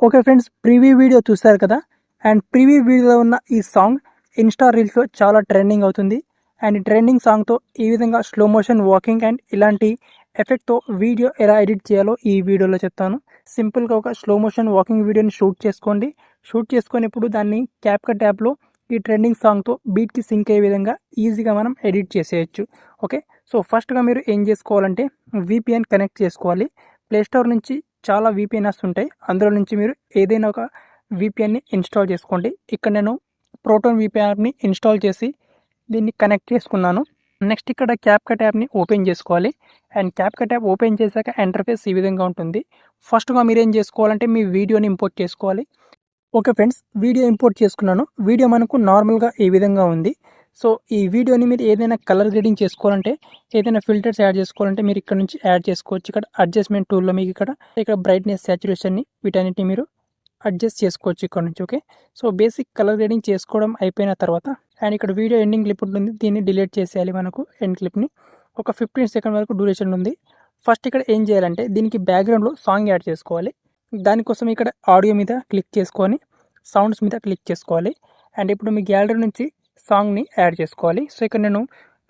Okay friends preview video చూస్తారు కదా? And preview వీడియోలో ఉన్న ఈ సాంగ్ ఇన్స్టా రీల్స్లో చాలా ట్రెండింగ్ అవుతుంది. అండ్ ఈ ట్రెండింగ్ సాంగ్తో ఈ విధంగా స్లో మోషన్ వాకింగ్ అండ్ ఇలాంటి ఎఫెక్ట్తో వీడియో ఎలా ఎడిట్ చేయాలో ఈ వీడియోలో చెప్తాను. సింపుల్గా ఒక స్లో మోషన్ వాకింగ్ వీడియోని షూట్ చేసుకోండి. షూట్ చేసుకునేప్పుడు దాన్ని క్యాప్కట్ యాప్లో ఈ ట్రెండింగ్ సాంగ్తో బీట్కి సింక్ అయ్యే విధంగా ఈజీగా మనం ఎడిట్ చేసేయచ్చు. ఓకే సో ఫస్ట్గా మీరు ఏం చేసుకోవాలంటే విపిఎన్ కనెక్ట్ చేసుకోవాలి. ప్లేస్టోర్ నుంచి చాలా విపిఎన్ఎస్ ఉంటాయి. అందులో నుంచి మీరు ఏదైనా ఒక విపిఎన్ని ఇన్స్టాల్ చేసుకోండి. ఇక్కడ నేను ప్రోటోన్ విపిఆర్ని ఇన్స్టాల్ చేసి దీన్ని కనెక్ట్ చేసుకున్నాను. నెక్స్ట్ ఇక్కడ క్యాప్కట్ యాప్ని ఓపెన్ చేసుకోవాలి. అండ్ క్యాప్కట్ యాప్ ఓపెన్ చేశాక ఇంటర్ఫేస్ ఈ విధంగా ఉంటుంది. ఫస్ట్గా మీరు ఏం చేసుకోవాలంటే మీ వీడియోని ఇంపోర్ట్ చేసుకోవాలి. ఓకే ఫ్రెండ్స్ వీడియో ఇంపోర్ట్ చేసుకున్నాను. వీడియో మనకు నార్మల్గా ఈ విధంగా ఉంది. సో ఈ వీడియోని మీరు ఏదైనా కలర్ గ్రేడింగ్ చేసుకోవాలంటే ఏదైనా ఫిల్టర్స్ యాడ్ చేసుకోవాలంటే మీరు ఇక్కడ నుంచి యాడ్ చేసుకోవచ్చు. ఇక్కడ అడ్జస్ట్మెంట్ టూల్లో మీకు ఇక్కడ ఇక్కడ బ్రైట్నెస్ సాచురేషన్ని వీటన్నిటిని మీరు అడ్జస్ట్ చేసుకోవచ్చు ఇక్కడ నుంచి okay? So basic colour grading చేసుకోవడం అయిపోయిన తర్వాత అండ్ ఇక్కడ వీడియో ఎండింగ్ క్లిప్ ఉంటుంది. దీన్ని డిలీట్ చేసేయాలి మనకు ఎండ్ క్లిప్ని. ఒక ఫిఫ్టీన్ సెకండ్ వరకు డ్యూరేషన్ ఉంది. ఫస్ట్ ఇక్కడ ఏం చేయాలంటే దీనికి బ్యాక్గ్రౌండ్లో సాంగ్ యాడ్ చేసుకోవాలి. దానికోసం ఇక్కడ ఆడియో మీద క్లిక్ చేసుకొని సౌండ్స్ మీద క్లిక్ చేసుకోవాలి. అండ్ ఇప్పుడు మీ గ్యాలరీ నుంచి సాంగ్ని యాడ్ చేసుకోవాలి. సో ఇక్కడ నేను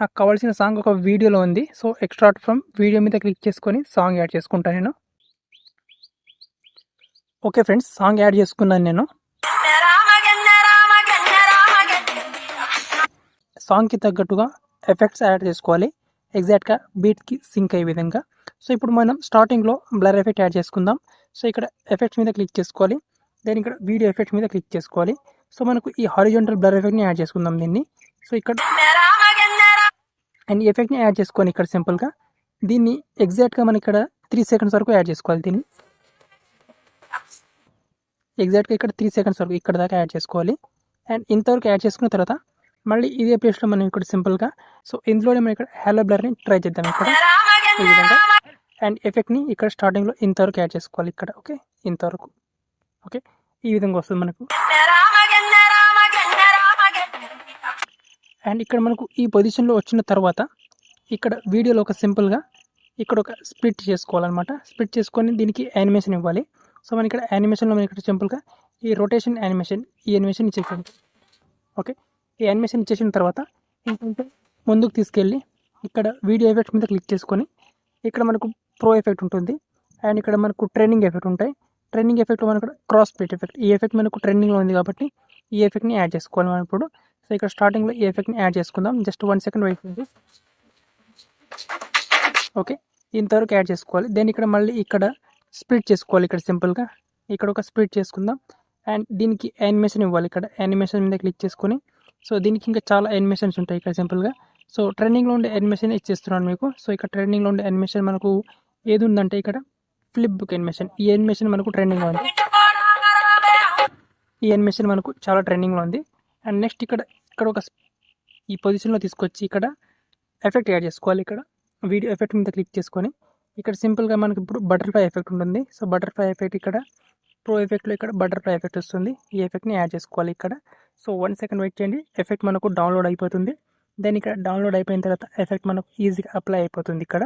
నాకు కావాల్సిన సాంగ్ ఒక వీడియోలో ఉంది. సో ఎక్స్ట్రాట్ ఫ్రమ్ వీడియో మీద క్లిక్ చేసుకొని సాంగ్ యాడ్ చేసుకుంటాను నేను. ఓకే ఫ్రెండ్స్ సాంగ్ యాడ్ చేసుకున్నాను నేను. సాంగ్కి తగ్గట్టుగా ఎఫెక్ట్స్ యాడ్ చేసుకోవాలి. ఎగ్జాక్ట్గా బీట్కి సింక్ అయ్యే విధంగా. సో ఇప్పుడు మనం స్టార్టింగ్లో బ్లర్ ఎఫెక్ట్ యాడ్ చేసుకుందాం. సో ఇక్కడ ఎఫెక్ట్స్ మీద క్లిక్ చేసుకోవాలి. దెన్ ఇక్కడ వీడియో ఎఫెక్ట్స్ మీద క్లిక్ చేసుకోవాలి. సో మనకు ఈ హారిజంటల్ బ్లర్ ఎఫెక్ట్ని యాడ్ చేసుకుందాం దీన్ని. సో ఇక్కడ అండ్ ఈ ఎఫెక్ట్ని యాడ్ చేసుకోవాలి ఇక్కడ సింపుల్గా దీన్ని ఎగ్జాక్ట్గా మనం ఇక్కడ త్రీ సెకండ్స్ వరకు యాడ్ చేసుకోవాలి దీన్ని. ఎగ్జాక్ట్గా ఇక్కడ త్రీ సెకండ్స్ వరకు ఇక్కడ దాకా యాడ్ చేసుకోవాలి. అండ్ ఇంతవరకు యాడ్ చేసుకున్న తర్వాత మళ్ళీ ఇదే ప్లేస్లో మనం ఇక్కడ సింపుల్గా సో ఇందులోనే మనం ఇక్కడ హెలో బ్లర్ని ట్రై చేద్దాం ఇక్కడ. ఈ విధంగా. అండ్ ఎఫెక్ట్ని ఇక్కడ స్టార్టింగ్లో ఇంతవరకు యాడ్ చేసుకోవాలి ఇక్కడ ఓకే ఇంతవరకు ఓకే ఈ విధంగా వస్తుంది మనకు. అండ్ ఇక్కడ మనకు ఈ పొజిషన్లో వచ్చిన తర్వాత ఇక్కడ వీడియోలో ఒక సింపుల్గా ఇక్కడ ఒక స్ప్లిట్ చేసుకోవాలన్నమాట. స్ప్లిట్ చేసుకొని దీనికి యానిమేషన్ ఇవ్వాలి. సో మన ఇక్కడ యానిమేషన్లో మనం ఇక్కడ సింపుల్గా ఈ రొటేషన్ యానిమేషన్ ఈ యానిమేషన్ ఇచ్చేసాం ఓకే? ఈ యానిమేషన్ ఇచ్చేసిన తర్వాత ఏంటంటే ముందుకు తీసుకెళ్ళి ఇక్కడ వీడియో ఎఫెక్ట్ మీద క్లిక్ చేసుకొని ఇక్కడ మనకు ప్రో ఎఫెక్ట్ ఉంటుంది. అండ్ ఇక్కడ మనకు ట్రైనింగ్ ఎఫెక్ట్ ఉంటాయి. ట్రైనింగ్ ఎఫెక్ట్ మనకు క్రాస్ ప్లేట్ ఎఫెక్ట్. ఈ ఎఫెక్ట్ మనకు ట్రెండింగ్లో ఉంది కాబట్టి ఈ ఎఫెక్ట్ని యాడ్ చేసుకోవాలి మనం ఇప్పుడు. సో ఇక్కడ స్టార్టింగ్లో ఈ ఎఫెక్ట్ని యాడ్ చేసుకుందాం. జస్ట్ వన్ సెకండ్ వెయిట్ చేయండి ఓకే ఇంతవరకు యాడ్ చేసుకోవాలి. దెన్ ఇక్కడ మళ్ళీ ఇక్కడ స్ప్లిట్ చేసుకోవాలి. ఇక్కడ సింపుల్గా ఇక్కడ ఒక స్ప్లిట్ చేసుకుందాం. అండ్ దీనికి యానిమేషన్ ఇవ్వాలి ఇక్కడ. యానిమేషన్ మీద క్లిక్ చేసుకొని. సో దీనికి ఇంకా చాలా యానిమేషన్స్ ఉంటాయి ఇక్కడ సింపుల్గా సో ట్రెండింగ్లో ఉండే యానిమేషన్ ఇచ్చేస్తున్నాను మీకు. సో ఇక్కడ ట్రెండింగ్లో ఉండే యానిమేషన్ మనకు ఏది ఉందంటే ఇక్కడ ఫ్లిప్ బుక్ యానిమేషన్ ఈ యానిమేషన్ మనకు ట్రెండింగ్లో ఉంది. ఈ యానిమేషన్ మనకు చాలా ట్రెండింగ్లో ఉంది. అండ్ నెక్స్ట్ ఇక్కడ ఇక్కడ ఒక ఈ పొజిషన్లో తీసుకొచ్చి ఇక్కడ ఎఫెక్ట్ యాడ్ చేసుకోవాలి ఇక్కడ. వీడియో ఎఫెక్ట్ మీద క్లిక్ చేసుకొని ఇక్కడ సింపుల్గా మనకి ఇప్పుడు బటర్ఫ్లై ఎఫెక్ట్ ఉంటుంది. సో బటర్ఫ్లై ఎఫెక్ట్ ఇక్కడ ప్రో ఎఫెక్ట్లో ఇక్కడ బటర్ఫ్లై ఎఫెక్ట్ వస్తుంది. ఈ ఎఫెక్ట్ని యాడ్ చేసుకోవాలి ఇక్కడ. సో వన్ సెకండ్ వెయిట్ చేయండి. ఎఫెక్ట్ మనకు డౌన్లోడ్ అయిపోతుంది. దెన్ ఇక్కడ డౌన్లోడ్ అయిపోయిన తర్వాత ఎఫెక్ట్ మనకు ఈజీగా అప్లై అయిపోతుంది ఇక్కడ.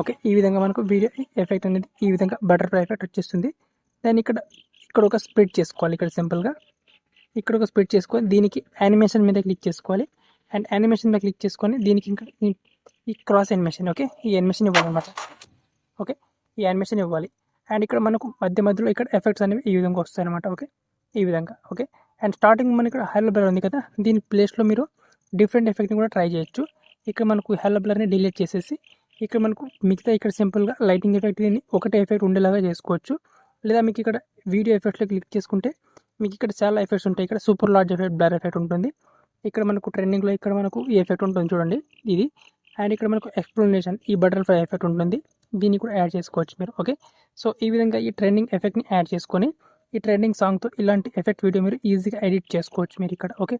ఓకే ఈ విధంగా మనకు వీడియో ఎఫెక్ట్ అనేది ఈ విధంగా బటర్ఫ్లై ఎఫెక్ట్ వచ్చేస్తుంది. దాన్ని ఇక్కడ ఇక్కడ ఒక స్ప్లిట్ చేసుకోవాలి. ఇక్కడ సింపుల్గా. ఇక్కడ ఒక స్ప్లిట్ చేసుకొని దీనికి యానిమేషన్ మీద క్లిక్ చేసుకోవాలి. అండ్ యానిమేషన్ మీద క్లిక్ చేసుకొని దీనికి ఇంకా ఈ క్రాస్ యానిమేషన్ ఓకే? ఈ యానిమేషన్ ఇవ్వాలన్నమాట. ఓకే? ఈ యానిమేషన్ ఇవ్వాలి. అండ్ ఇక్కడ మనకు మధ్య మధ్యలో ఇక్కడ ఎఫెక్ట్స్ అనేవి ఈ విధంగా వస్తాయి అనమాట ఓకే? ఈ విధంగా ఓకే? అండ్ స్టార్టింగ్ మనకి ఇక్కడ హెల్ బ్లర్ ఉంది కదా? దీని ప్లేస్లో మీరు డిఫరెంట్ ఎఫెక్ట్ని కూడా ట్రై చేయొచ్చు. ఇక్కడ మనకు హెల్ బ్లర్ని డిలీట్ చేసేసి ఇక్కడ మనకు మిగతా ఇక్కడ సింపుల్గా లైటింగ్ ఎఫెక్ట్ దీన్ని ఒకటే ఎఫెక్ట్ ఉండేలాగా చేసుకోవచ్చు. లేదా మీకు ఇక్కడ వీడియో ఎఫెక్ట్లో క్లిక్ చేసుకుంటే మీకు ఇక్కడ చాలా ఎఫెక్ట్స్ ఉంటాయి. ఇక్కడ super large effect blur effect ఉంటుంది. ఇక్కడ మనకు ట్రెండింగ్లో ఇక్కడ మనకు ఈ ఎఫెక్ట్ ఉంటుంది చూడండి ఇది. అండ్ ఇక్కడ మనకు ఎక్స్ప్లెనేషన్ ఈ బటర్ఫ్లై ఎఫెక్ట్ ఉంటుంది. దీన్ని కూడా యాడ్ చేసుకోవచ్చు మీరు. ఓకే? సో ఈ విధంగా ఈ ట్రెండింగ్ ఎఫెక్ట్ని యాడ్ చేసుకొని ఈ ట్రెండింగ్ సాంగ్తో ఇలాంటి ఎఫెక్ట్ వీడియో మీరు ఈజీగా ఎడిట్ చేసుకోవచ్చు మీరు ఇక్కడ. ఓకే?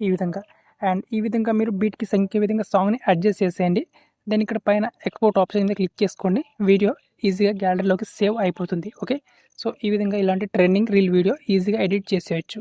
ఈ విధంగా. అండ్ ఈ విధంగా మీరు బీట్కి సంఖ్య విధంగా సాంగ్ని అడ్జస్ట్ చేసేయండి. దెన్ ఇక్కడ పైన ఎక్స్పోర్ట్ ఆప్షన్ మీద క్లిక్ చేసుకోండి. వీడియో ఈజీగా గ్యాలరీలోకి సేవ్ అయిపోతుంది. ఓకే? సో ఈ విధంగా ఇలాంటి ట్రెండింగ్ రీల్ వీడియో ఈజీగా ఎడిట్ చేసేయచ్చు.